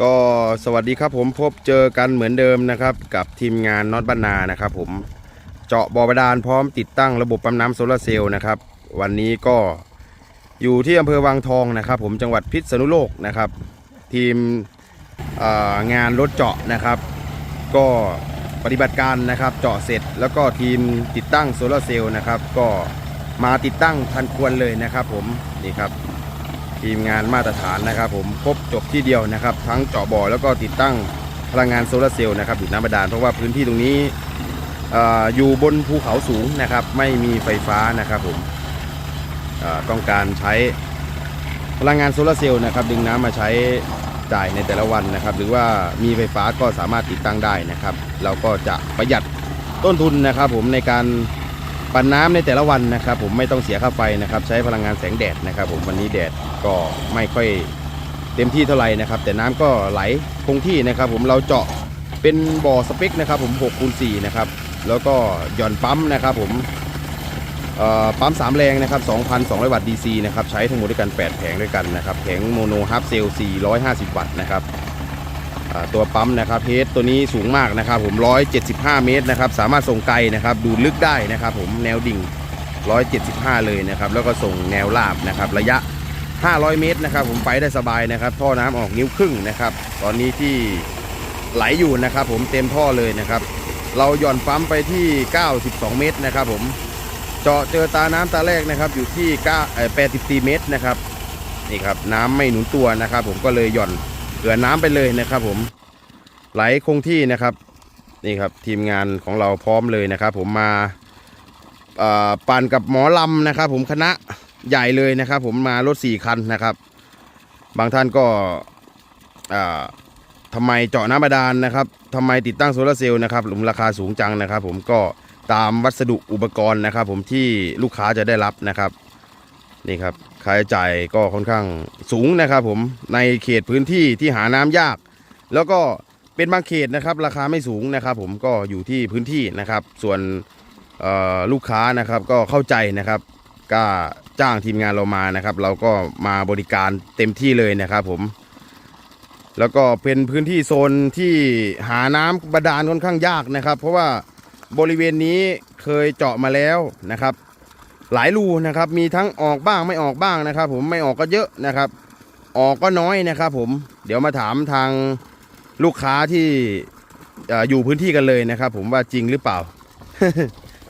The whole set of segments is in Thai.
ก็สวัสดีครับผมพบเจอกันเหมือนเดิมนะครับ กับทีมงานน็อตบ้านนานะครับผมเจาะบ่อบาดาลพร้อมติดตั้งระบบปั๊มน้ำโซลาร์เซลล์นะครับ วันนี้ก็อยู่ที่อำเภอวังทองนะครับ ผมจังหวัดพิษณุโลกนะครับ ทีมงานรถเจาะนะครับ ก็ปฏิบัติการนะครับเจาะเสร็จแล้วก็ทีมติดตั้งโซลาร์เซลล์นะครับ ก็มาติดตั้งทันควรเลยนะครับ ผมนี่ครับ ทีมงานมาตรฐานนะครับ ผมครบจบที่เดียวนะครับ ทั้งเจาะบ่อแล้วก็ติดตั้งพลังงานโซลาร์เซลล์นะครับดูดน้ำบาดาลเพราะว่าพื้นที่ตรงนี้อออยู่บนภูเขาสูงนะครับ ไม่มีไฟฟ้านะครับผมต้องการใช้พลังงานโซลาร์เซลล์นะครับ ดึงน้ำมาใช้จ่ายในแต่ละวันนะครับ หรือว่ามีไฟฟ้าก็สามารถติดตั้งได้นะครับ เราก็จะประหยัดต้นทุนนะครับ ผมในการ ปั่นน้ำในแต่ละวันนะครับ ผมไม่ต้องเสียค่าไฟนะครับ ใช้พลังงานแสงแดดนะครับ ผมวันนี้แดดก็ไม่ค่อยเต็มที่เท่าไหร่นะครับ แต่น้ำก็ไหลคงที่นะครับ ผมเราเจาะเป็นบ่อสเปคนะครับ ผม6คูณ4นะครับแล้วก็หย่อนปั๊มนะครับผมปั๊ม 3 แรงนะครับ 2,200 วัตต์ DC นะครับ ใช้ทั้งหมดด้วยกัน 8 แผงด้วยกันนะครับ แผงโมโนฮาร์ฟเซล450 วัตต์นะครับ ตัวปั๊มนะครับเฮดตัวนี้สูงมากนะครับผม 175 เมตรนะครับสามารถส่งไกลนะครับดูลึกได้นะครับผมแนวดิ่ง 175 เลยนะครับแล้วก็ส่งแนวราบนะครับระยะ 500 เมตรนะครับผมไปได้สบายนะครับท่อน้ำออกนิ้วครึ่งนะครับตอนนี้ที่ไหลอยู่นะครับผมเต็มท่อเลยนะครับ เราหย่อนปั๊มไปที่ 92 เมตรนะครับผมเจาะเจอตาน้ำตาแรกนะครับอยู่ที่9เอ่อ84 เมตรนะครับนี่ครับน้ำไม่หนุนตัวนะครับผมก็เลยหย่อน เกลือน้ำไปเลยนะครับ ผมไหลคงที่นะครับนี่ครับทีมงานของเราพร้อมเลยนะครับ ผมมาปั่นกับหมอลำนะครับ ผมคณะใหญ่เลยนะครับ ผมมารถสี่คันนะครับ บางท่านก็อ่าทำไมเจาะน้ำบาดาลนะครับทำไมติดตั้งโซลาร์เซลล์นะครับหลุมราคาสูงจังนะครับ ผมก็ตามวัสดุอุปกรณ์นะครับ ผมที่ลูกค้าจะได้รับนะครับนี่ครับ ค่าใช้จ่ายก็ค่อนข้างสูงนะครับผมในเขตพื้นที่ที่หาน้ำยาก แล้วก็เป็นบางเขตนะครับ ราคาไม่สูงนะครับ ผมก็อยู่ที่พื้นที่นะครับ ส่วนลูกค้านะครับก็เข้าใจนะครับก็จ้างทีมงานเรามานะครับ เราก็มาบริการเต็มที่เลยนะครับผม แล้วก็เป็นพื้นที่โซนที่หาน้ำบาดาลค่อนข้างยากนะครับ เพราะว่าบริเวณนี้เคยเจาะมาแล้วนะครับ หลายรูนะครับ มีทั้งออกบ้างไม่ออกบ้างนะครับ ผมไม่ออกก็เยอะนะครับ ออกก็น้อยนะครับ ผมเดี๋ยวมาถามทางลูกค้าที่เอ่ออยู่พื้นที่กันเลยนะครับ ผมว่าจริงหรือเปล่า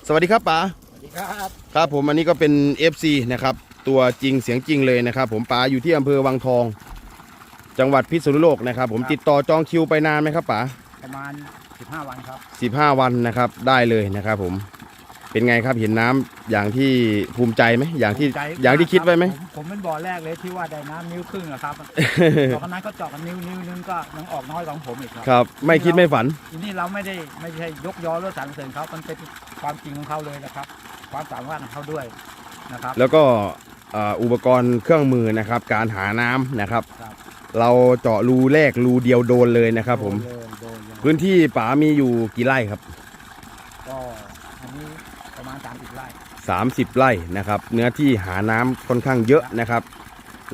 สวัสดีครับป๋าสวัสดีครับครับ ผมอันนี้ก็เป็น FC นะครับตัวจริงเสียงจริงเลยนะครับ ผมป๋าอยู่ที่อำเภอวังทอง จังหวัดพิษณุโลกนะครับ ผมติดต่อจองคิวไปนานไหมครับป๋าประมาณ 15 วันครับสิบห้าวันนะครับได้เลยนะครับ ผม เป็นไงครับเห็นน้ำอย่างที่ภูมิใจไหมอย่างที่ใจอย่างที่คิดไว้ไหม ผผมเป็นบ่อแรกเลยที่ว่าได้น้ำนิ้วครึ่งอะครับ ตอนนั้นก็เจาะกันนิ้วนิ้วนึงก็ยังออกน้อยกว่าของผมอีกครับครับ ไม่คิดไม่ฝัน ทีนี้เราไม่ได้ไม่ใช่ยกยอหรือสรรเสริญเขามันเป็นความจริงของเขาเลยนะครับ ความสามารถของเขาด้วยนะครับ แล้วก็เอ่ออุปกรณ์เครื่องมือนะครับ การหาน้ำนะครับ ครับ เราเจาะรูแรกรูเดียวโดนเลยนะครับ ผม โดนเลยโดนเลยพื้นที่ป๋ามีอยู่กี่ไร่ครับ ก็อันนี้ ประมาณ 30ไร่30 ไร่นะครับ เนื้อที่หาน้ำค่อนข้างเยอะนะครับ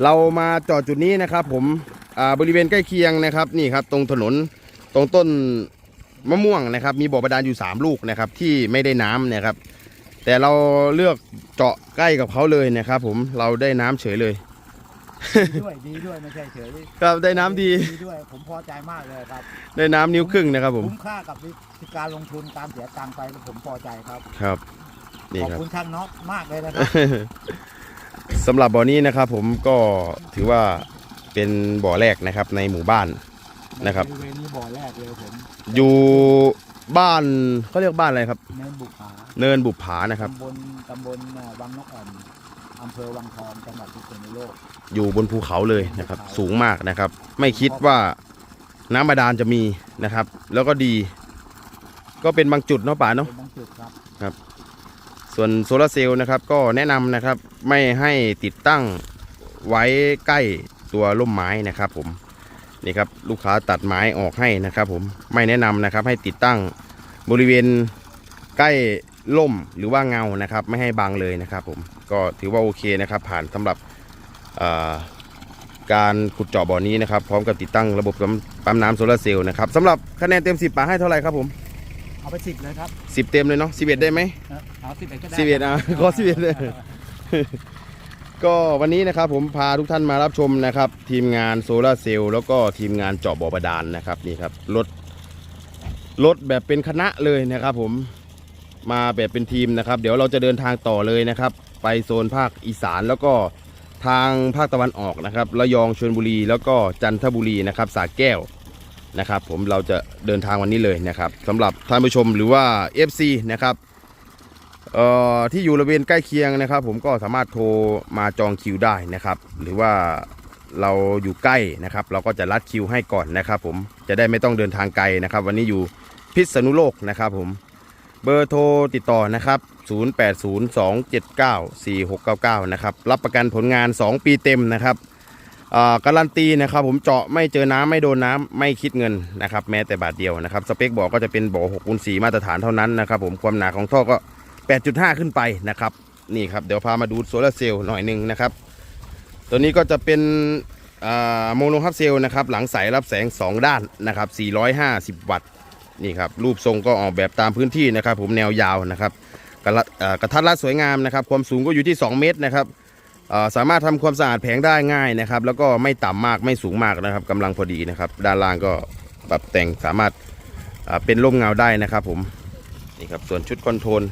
เรามาเจาะจุดนี้นะครับ ผมอ่าบริเวณใกล้เคียงนะครับนี่ครับ ตรงถนนตรงต้นมะม่วงนะครับ มีบ่อบาดาลอยู่ 3 ลูกนะครับ ที่ไม่ได้น้ำนะครับ แต่เราเลือกเจาะใกล้กับเขาเลยนะครับ ผมเราได้น้ำเฉยเลย ดีด้วยดีด้วยไม่ใช่เฉยครับได้น้ำดีดีด้วยผมพอใจมากเลยครับได้น้ำนิ้วครึ่งนะครับผม คุ้มค่ากับที่การลงทุนการเสียตังค์ไปผมพอใจครับ ครับ นี่ขอบครับ คุณท่านน็อตมากเลยนะครับ สำหรับบ่อนี้นะครับผมก็ถือว่าเป็นบ่อแรกนะครับในหมู่บ้าน นะครับ บริเวณนี้บ่อแรกเลยผมอยู่บ้านเขาเรียกบ้านอะไรครับ เนินบุกผาเนินบุปผานะครับ ตำบลตำบลเอ่อวังนกแอ่นอำเภอวังทองจังหวัดพิษณุโลกอยู่บนภูเขาเลยนะครับ สูงมากนะครับ ไม่คิดว่าน้ำบาดาลจะมีนะครับ แล้วก็ดี ก็เป็นบางจุดเนาะป่าเนาะ เป็นบางจุดครับ ส่วนโซลาร์เซลล์นะครับก็แนะนำนะครับไม่ให้ติดตั้งไว้ใกล้ตัวร่มไม้นะครับผมนี่ครับลูกค้าตัดไม้ออกให้นะครับ ผมไม่แนะนำนะครับให้ติดตั้งบริเวณใกล้ร่มหรือว่าเงานะครับ ไม่ให้บังเลยนะครับ ผมก็ถือว่าโอเคนะครับ ผ่านสำหรับการขุดเจาะบ่อนี้นะครับ พร้อมกับติดตั้งระบบปั๊มน้ำโซลาร์เซลล์นะครับสำหรับคะแนนเต็ม 10ป๋าให้เท่าไหร่ครับผม เอาไปสิบเลยครับ10เต็มเลยเนาะ11ได้ไหมเอาสิบเอ็ดก็ได้สิบเอ็ดอะขอสิบเอ็ดเลยก็วันนี้นะครับผมพาทุกท่านมารับชมนะครับ ทีมงานโซลาร์เซลล์แล้วก็ทีมงานเจาะบ่อบาดาลนะครับนี่ครับรถรถแบบเป็นคณะเลยนะครับ ผมมาแบบเป็นทีมนะครับ เดี๋ยวเราจะเดินทางต่อเลยนะครับ ไปโซนภาคอีสานแล้วก็ทางภาคตะวันออกนะครับระยองชลบุรี แล้วก็จันทบุรีนะครับสาแก้ว นะครับผมเราจะเดินทางวันนี้เลยนะครับสำหรับท่านผู้ชมหรือว่า FC นะครับเอ่อที่อยู่ริเวณใกล้เคียงนะครับ ผมก็สามารถโทรมาจองคิวได้นะครับ หรือว่าเราอยู่ใกล้นะครับ เราก็จะรัดคิวให้ก่อนนะครับ ผมจะได้ไม่ต้องเดินทางไกลนะครับ วันนี้อยู่พิษณุโลกนะครับผมเบอร์โทรติดต่อนะครับ 0802794699 นะครับ รับประกันผลงาน 2 ปีเต็มนะครับ การันตีนะครับผมเจาะไม่เจอน้ำไม่โดนน้ำไม่คิดเงินนะครับแม้แต่บาทเดียวนะครับสเปคบอกก็จะเป็นบ่อ6คูณ4มาตรฐานเท่านั้นนะครับผมความหนาของท่อก็ 8.5 ขึ้นไปนะครับนี่ครับเดี๋ยวพามาดูโซลาเซลล์หน่อยหนึ่งนะครับตัวนี้ก็จะเป็นโมโนฮับเซลล์นะครับหลังใสรับแสง 2 ด้านนะครับ450 วัตต์นี่ครับรูปทรงก็ออกแบบตามพื้นที่นะครับผมแนวยาวนะครับกระะทัดรัดสวยงามนะครับความสูงก็อยู่ที่ 2 เมตรนะครับ สามารถทำความสะอาดแผงได้ง่ายนะครับ แล้วก็ไม่ต่ำมากไม่สูงมากนะครับกำลังพอดีนะครับ ด้านล่างก็ปรับแต่งสามารถาเป็นร่มเงาได้นะครับ ผมนี่ครับส่วนชุดคอนโทรล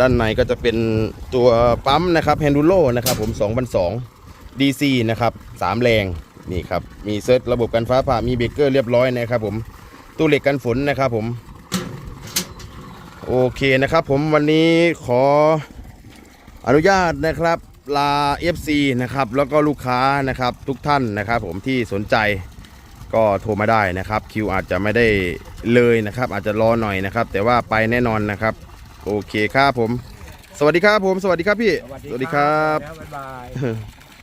ด้านในก็จะเป็นตัวปั๊มนะครับแฮนดูโลนะครับ ผม2002 DC นะครับ3แรงนี่ครับมีเซตระบบกันฟ้าผ่ามีเบรกเกอร์เรียบร้อยนะครับ ผมตู้เหล็กกันฝนนะครับผมโอเคนะครับ ผมวันนี้ขออนุญาตนะครับ ลา FC นะครับแล้วก็ลูกค้านะครับทุกท่านนะครับผมที่สนใจก็โทรมาได้นะครับคิวอาจจะไม่ได้เลยนะครับ อาจจะรอหน่อยนะครับ แต่ว่าไปแน่นอนนะครับ โอเคครับผม สวัสดีครับผม สวัสดีครับพี่ สวัสดีครับสวัสดีครับแล้วบ๊ายบาย